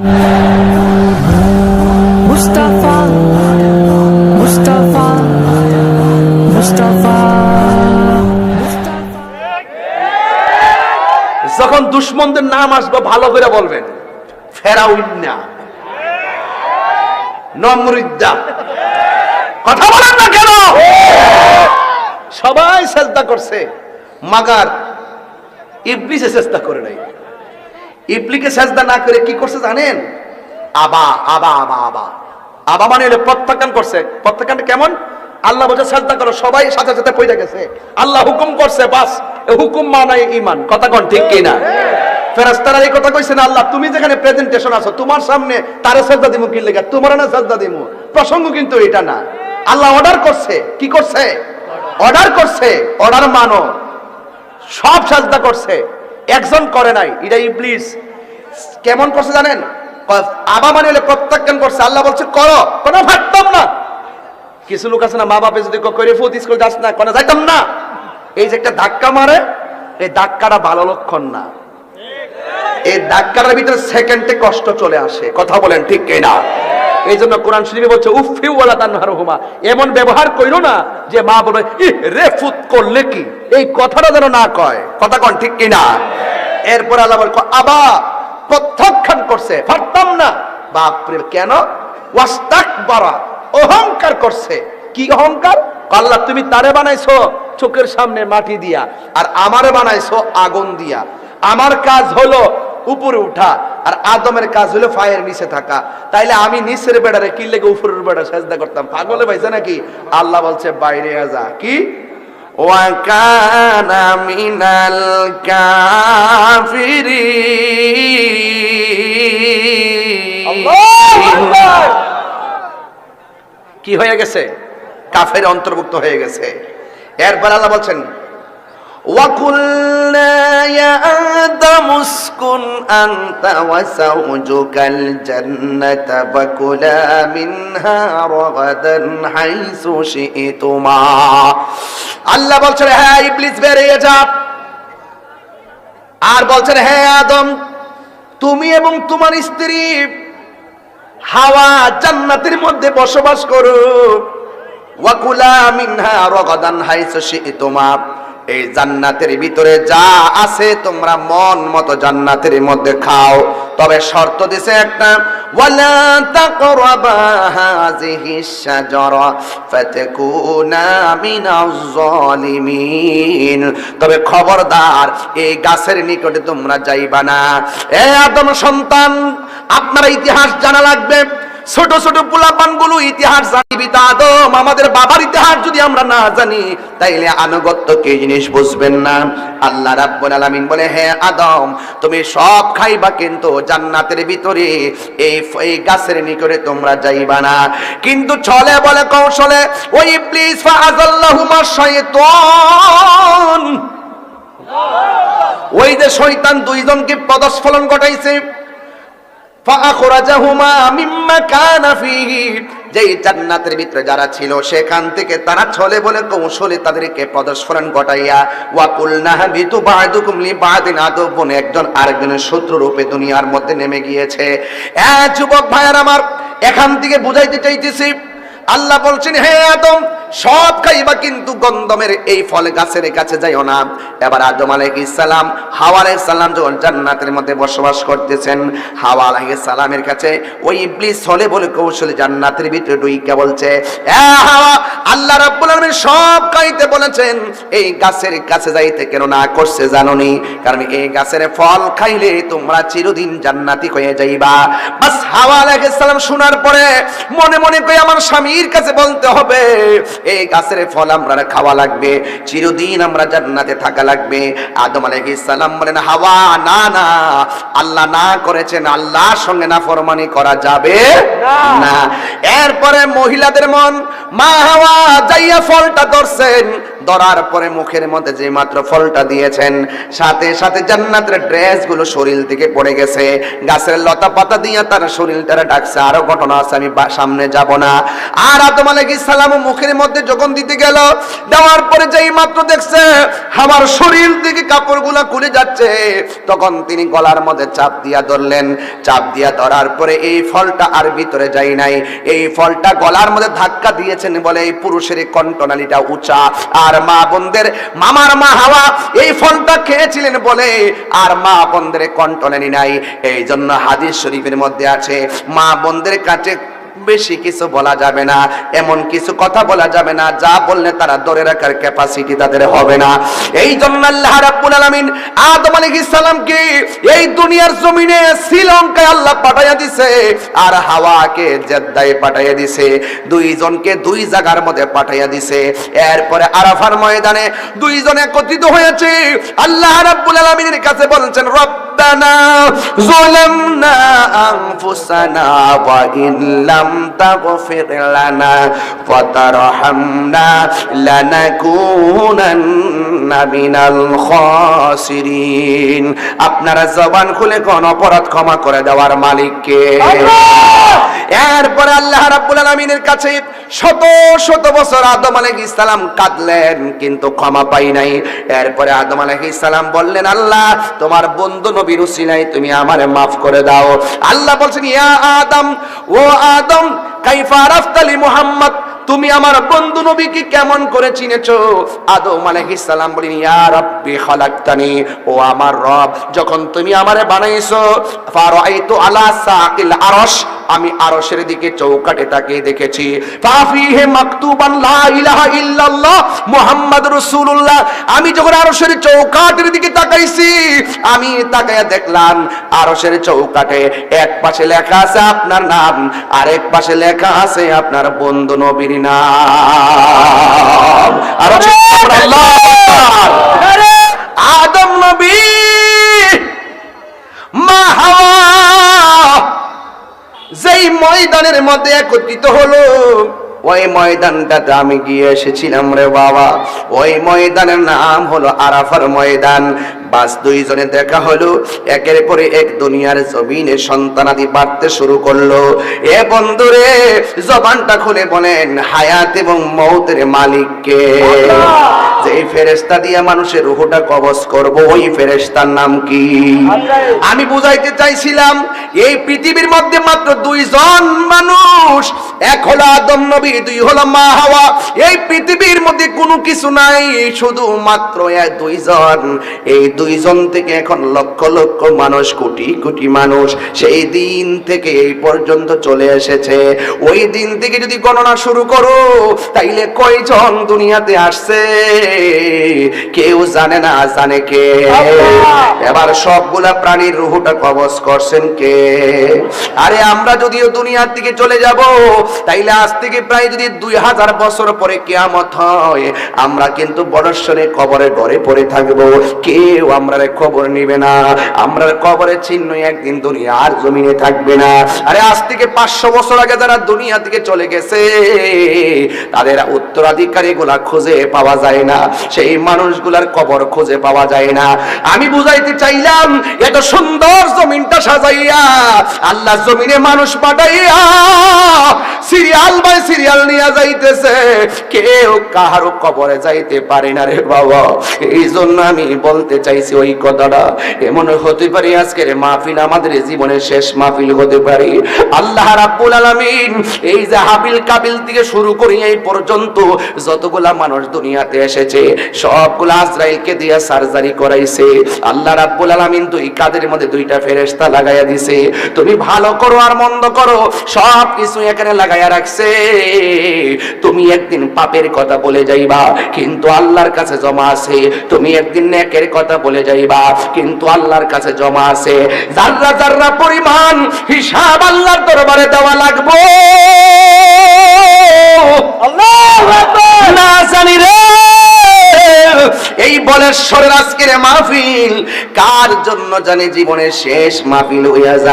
যখন দুশ্মনদের নাম আসবে, ভালো করে বলবেন। ফেরাউন্না নমরুদ্দা। কথা বলেন না কেন? সবাই চেষ্টা করছে, মাগার, ইবলিসে চেষ্টা করে নাই। ইবলিকে সাজদা না করে কি করছে জানেন? আবা আবা আবা আবা। আবা মানে হলো প্রত্যাখ্যান করছে। প্রত্যাখ্যানটা কেমন? আল্লাহ বলছে, সাজদা করো, সবাই সাথে সাথে পয়সা গেছে। আল্লাহ হুকুম করছে, বাস হুকুম মানায় ইমান কথা কোন ঠিক কিনা ফেরাস্তারা এই কথা কইছে না, আল্লাহ, তুমি যেখানে প্রেজেন্টেশন আছো, তোমার সামনে তারে সাজদা দিমু কি লেগে? তোমার না সাজদা দিমু। প্রসঙ্গ কিন্তু এটা না। আল্লাহ অর্ডার করছে। কি করছে? অর্ডার করছে। অর্ডার মানো। সব সাজদা করছে। একজন করে নাই। এটা ইবলিস কেমন করছে জানেন? আবা মানে হলে প্রত্যাখ্যান করছে। আল্লাহ বলছে, করো। কোনো ভাবতাম না। কিছু লোক আছে না মা বাপে যদি করে ফুট স্কুল যাস না। কোনো যাইতাম না। এই যে একটা ধাক্কা মারে, এই ধাক্কাটা ভালো লক্ষণ না। এই ধাক্কাটার ভিতরে সেকেন্ডে কষ্ট চলে আসে। কথা বলেন ঠিক কিনা? এই জন্য কোরআন শরীফে বলছে উফি তানহার হুমা এমন ব্যবহার কইরো না যে মা বলে ই রেফুত করলে কি? এই কথাটা যেন না কয়। কথা কন ঠিক কিনা? এরপর আল্লাহ বল আবা, প্রত্যাখ্যান করছে। পারতাম না। বাপরে কেন? অহংকার করছে। কি অহংকার? আল্লাহ, তুমি তারে বানাইছো চোখের সামনে মাটি দিয়া, আর আমারে বানাইছো আগুন দিয়া। আমার কাজ হলো উপরে উঠা, আর আদমের কাজ হলো ফায়ের নিচে থাকা। তাইলে আমি নিচের বেড়ারে কি লেগে উপরের বেড়া সাজদা করতাম? পাগলে পাইছে নাকি? আল্লাহ বলছে, বাইরে যা। কি? ওয়াকানা মিনাল কাফিরিন কি হয়ে গেছে কাফের অন্তর্ভুক্ত হয়ে গেছে এরপর আল্লাহ বলছেন وَقُلْنَا يَا آدَمُ اسْكُنْ أَنْتَ وَزَوْجُكَ الْجَنَّةَ فَكُلَا مِنْهَا رَغَدًا حَيْثُ شِئْتُمَا আল্লাহ বলছেন হ্যাঁ ইবলিস বেরিয়ে যা আর বলছেন হ্যাঁ আদম, তুমি এবং তোমার স্ত্রী হাওয়া জান্নাতের মধ্যে বসবাস করো। ওয়াকুলা মিনহা রগাদান হাইসু শি'তুমা। এই জান্নাতের ভিতরে যা আছে তোমরা মন মতো জান্নাতের মধ্যে খাও। তবে শর্ত দিছে একটা, ওয়ালা তাকরাবা হাযিহি ফাতাকুনা মিনাজ জালিমিন তবে খবরদার, এই গাছের নিকটে তোমরা যাইবা না। এ আদম সন্তান, আপনার ইতিহাস জানা লাগবে। ছোট ছোট পোলাপানগুলো ইতিহাস জানিবি আদম আমাদের বাবার ইতিহাস যদি আমরা না জানি, তাইলে আনুগত্য কি জিনিস বুঝবেন না? আল্লাহ রাব্বুল আলামিন বলে, হে আদম, তুমি সব খাইবা কিন্তু জান্নাতের ভিতরে এই এই গাছের নিকটে তোমরা যাইবা না। কিন্তু চলে বলে কৌশলে, ওই ইবলিস ফাআযাল্লাহুমা শাইতান ওই যে শয়তান দুইজনকে পদস্ফলন ঘটাইছে। জান্নাতের ভিতরে যারা ছিল, সেখান থেকে তারা বলে কৌশলে তাদেরকে ঘটাইয়া একজন আরেকজনের দুনিয়ার মধ্যে নেমে গিয়েছে। এ যুবক ভাইয়ার আমার, এখান থেকে বুঝাইতে চাইতেছি আল্লাহ বলছেন, হে আদম, সব খাইবা কিন্তু গন্ধমের এই ফল গাছের কাছে যাইও না। এবার আদম আলাইহিস সালাম, হাওয়া আলাইহিস সালাম যখন জান্নাতের মধ্যে বসবাস করতেছেন, হাওয়া আলাইহিস সালামের কাছে ওই ইবলিস হলে বলে কৌশলে জান্নাতের ভিতরে ডুইকা বলছে, এ হাওয়া, আল্লাহ রাব্বুল আলামিন সব খাইতে বলেছেন, এই গাছের কাছে যাইতে কেন না করছে জানোনি? কারণ এই গাছের ফল খাইলে তোমরা চিরদিন জান্নাতি হয়ে যাইবা। বাস হাওয়া আলাইহিস সালাম শোনার পরে মনে মনে কই আমার স্বামীর কাছে বলতে হবে এই গাছের ফল আমরা খাওয়া লাগবে চিরদিন আমরা জান্নাতে থাকা লাগবে। আদম আলাইহিস সালাম বলেন হাওয়া না না আল্লাহ না করেছেন আল্লাহর সঙ্গে না ফরমানি করা যাবে না। এরপরে মহিলাদের মন মা হাওয়া যাইয়া ফলটা ধরছেন। ধরার পরে মুখের মধ্যে যে মাত্র ফলটা দিয়েছেন, সাথে সাথে জান্নাতের ড্রেসগুলো শরীর থেকে পড়ে গেছে। গাছের লতা পাতা দিয়ে তার শরীরটারে ডাকছে, আরও ঘটনা আছে, আমি সামনে যাব না। আর আদম আলাইহিস সালাম মুখের মধ্যে যখন দিতে গেল, দেওয়ার পরে যেই মাত্র দেখছে, আমার শরীর থেকে কাপড়গুলো খুলে যাচ্ছে। তখন তিনি গলার মধ্যে চাপ দিয়া ধরলেন। চাপ দিয়া ধরার পরে এই ফলটা আর ভিতরে যায় নাই। এই ফলটা গলার মধ্যে ধাক্কা দিয়েছেন বলে এই পুরুষের কণ্ঠনালীটা উঁচা। আর মা বোনদের, মামার মা হাওয়া, এই ফলটা খেয়েছিলেন বলে আর মা বোনদের কণ্ঠনালী নাই। এই জন্য হাদিস শরীফের মধ্যে আছে, মা বোনদের কাছে বেশি কিছু বলা যাবে না, এমন কিছু কথা বলা যাবে না, যা বললে তারা ধরে রাখার ক্যাপাসিটি তাদের হবে না। এই জন্য আল্লাহ রাব্বুল আলামিন আদম আলাইহিস সালামকে এই দুনিয়ার জমিনে শ্রীলঙ্কায় আল্লাহ পাঠাইয়া দিছে আর হাওয়াকে জেদ্দায় পাঠাইয়া দিছে। দুইজনকে দুই জায়গার মধ্যে পাঠাইয়া দিছে। এরপরে আরাফার ময়দানে দুইজন একত্রিত হয়েছে। আল্লাহ রাব্বুল আলামিনের কাছে বলছেন রব্বানা আনফুসানা ওয়া ইন লাম তাগফির লানা ওয়া তারহামনা লানাকুনান্না আপনারা জবান খুলে কোন অপরাধ ক্ষমা করে দেওয়ার মালিককে। এরপরে আল্লাহ রাব্বুল আলামিনের কাছে শত শত বছর আদম আলাইহিস সালাম কাঁদলেন, কিন্তু ক্ষমা পাই নাই। এরপরে আদম আলাইহিস সালাম বললেন, আল্লাহ, তোমার বন্ধু নবীর উসিলাই তুমি আমারে মাফ করে দাও। আল্লাহ বলছেন, ইয়া আদম, ও আদম, কাইফা আরাফতালি মুহাম্মদ? তুমি আমার বন্ধু নবীকে কেমন করে চিনেছো? আদম আলাইহিস সালাম বলেন ইয়া রাব্বি খালাকতানি। ও আমার রব, যখন তুমি আমারে বানাইছো ফারাইতু আলা সাকিল আরশ আমি আরশের দিকে চৌকাটে তাকিয়ে দেখেছি। আমি যখন আরশের চৌকাটের দিকে তাকাইছি, আমি তাকায়া দেখলাম আরশের চৌকাটে এক পাশে লেখা আছে আপনার নাম, আরেক পাশে লেখা আছে আপনার বন্ধু নবীর নাম। আর আল্লাহ আদম নবী মা হাওয়া যেই ময়দানের মধ্যে একত্রিত হলো। ওই ময়দানটাতে আমি গিয়ে এসেছিলাম রে বাবা। ওই ময়দানের নাম হলো আরাফার ময়দান। বাস দুইজনে দেখা হলো। একের পরে এক দুনিয়ার জমিনে সন্তানাদি বাড়তে শুরু করল। এ বন্ধুরে জবানটা খুলে বলেন হায়াত এবং মৌতের মালিককে। যে ফেরেস্তা দিয়ে মানুষের রুহটা কবজ করব ওই ফেরেস্তার নাম কি? আমি বুঝাইতে চাইছিলাম এই পৃথিবীর মধ্যে মাত্র দুইজন মানুষ। এক হলো আদম নবী দুই হলো মা হাওয়া। এই পৃথিবীর মধ্যে কোনো কিছু নাই শুধু মাত্র এক দুইজন। এই দুইজন থেকে এখন লক্ষ লক্ষ মানুষ কোটি কোটি মানুষ সেই দিন থেকে এই পর্যন্ত চলে এসেছে। ওই দিন থেকে যদি গণনা শুরু করো তাইলে কয়জন দুনিয়াতে আসছে? কেউ জানে না জানে কে? এবার সবগুলা প্রাণীর রুহুটা কবজ করছেন কে? আরে আমরা যদিও দুনিয়ার দিকে চলে যাব তাইলে আজ থেকে প্রায় যদি দুই হাজার বছর পরে কেয়ামত হয় আমরা কিন্তু বড়শ্বরে কবরে ঘরে পড়ে থাকব। কেউ আমরা খবর নিবে না আমরা কবরের চিহ্ন একদিন দুনিয়ার জমিনে থাকবে না। আরে আজ থেকে পাঁচশো বছর আগে যারা দুনিয়া থেকে চলে গেছে, তাদের উত্তরাধিকারী গুলা খুঁজে পাওয়া যায় না, সেই মানুষগুলার কবর খুঁজে পাওয়া যায় না। আমি বুঝাইতে চাইলাম, এত সুন্দর জমিনটা সাজাইয়া, আল্লাহ জমিনে মানুষ পাঠাইয়া সিরিয়াল বাই সিরিয়াল নিয়ে যাইতেছে। কেউ কাহারও কবরে যাইতে পারে না রে বাবা। এই জন্য আমি বলতে চাইছি ওই কথাটা। এমন হতে পারে আজকের মাহফিল আমাদের জীবনের শেষ মাহফিল হতে পারে। আল্লাহ রাব্বুল আলামিন এই যে হাবিল কাবিল থেকে শুরু করি এই পর্যন্ত যতগুলা মানুষ দুনিয়াতে এসেছে, সবগুলা আজরাইলকে দিয়া সার্জারি করাইছে। আল্লাহ রাব্বুল আলামিন দুই কাদের মধ্যে দুইটা ফেরেশতা লাগাইয়া দিছে। তুমি ভালো করো আর মন্দ করো সব কিছু এখানে লাগাইয়া রাখছে। তুমি একদিন পাপের কথা বলে যাইবা, কিন্তু আল্লাহর কাছে জমা আছে। তুমি একদিন নেকের কথা যাইবা কিন্তু আল্লাহর কাছে জমা আছে। জাররা জাররা পরিমাণ হিসাব আল্লাহর দরবারে দেওয়া লাগবো। না জানি রে। এই বলেশ্বরের আজকের মাহফিল কার জন্য জানি জীবনের শেষ মাহফিল হইয়া যায়।